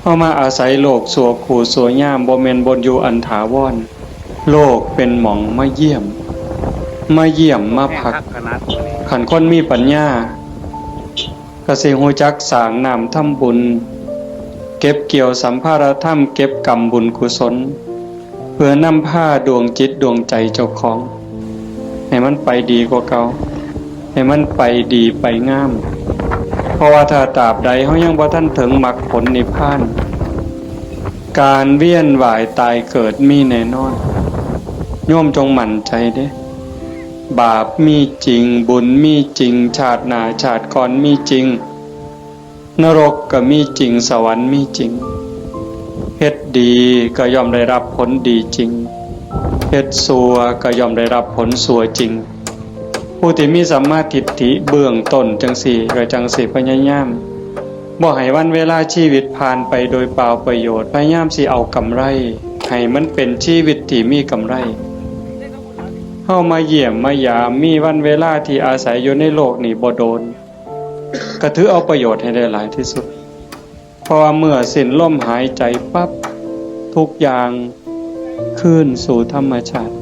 เข้ามาอาศัยโลกสัวขู่สัวย่ามบ่แม่นบนอยู่อันถาวรโลกเป็นหม่องมาเยี่ยม มาเยี่ยมมาพักคักขนาดนี้ขันคนมีปัญญากสิหูจักสางนามทำบุญ เก็บเกี่ยวสัมภาระธรรมเก็บกรรมบุญกุศล เพื่อนำผ้าดวงจิตดวงใจเจ้าของ ให้มันไปดีกว่าเก่าให้มันไปดีไปงาม เพราะว่าถ้าตราบใดเขายังบ่ท่านถึงมรรคผลนิพพาน การเวียนว่ายตายเกิดมีแน่นอน โยมจงหมั่นใจเด้บาปมีจริง บุญมีจริง ชาติหนาชาติก่อนมีจริง นรกก็มีจริง สวรรค์มีจริงเฮ็ดดีก็ย่อมได้รับผลดีจริงเฮ็ดสัวก็ย่อมได้รับผลสัวจริง ผู้ที่มีสัมมาทิฏฐิเบื้องต้นจังสี่ก็จังสี่พยายามบ่ให้วันเวลาชีวิตผ่านไปโดยเปล่าประโยชน์พยายามสิเอากำไรให้มันเป็นชีวิตที่มีกำไรเข้ามาเยี่ยมมายามมีวันเวลาที่อาศัยอยู่ในโลกนี้บ่โดนก็ถือเอาประโยชน์ให้ได้หลายที่สุด เพราะว่าเมื่อสิ้นลมหายใจปั๊บทุกอย่างคืนสู่ธรรมชาติ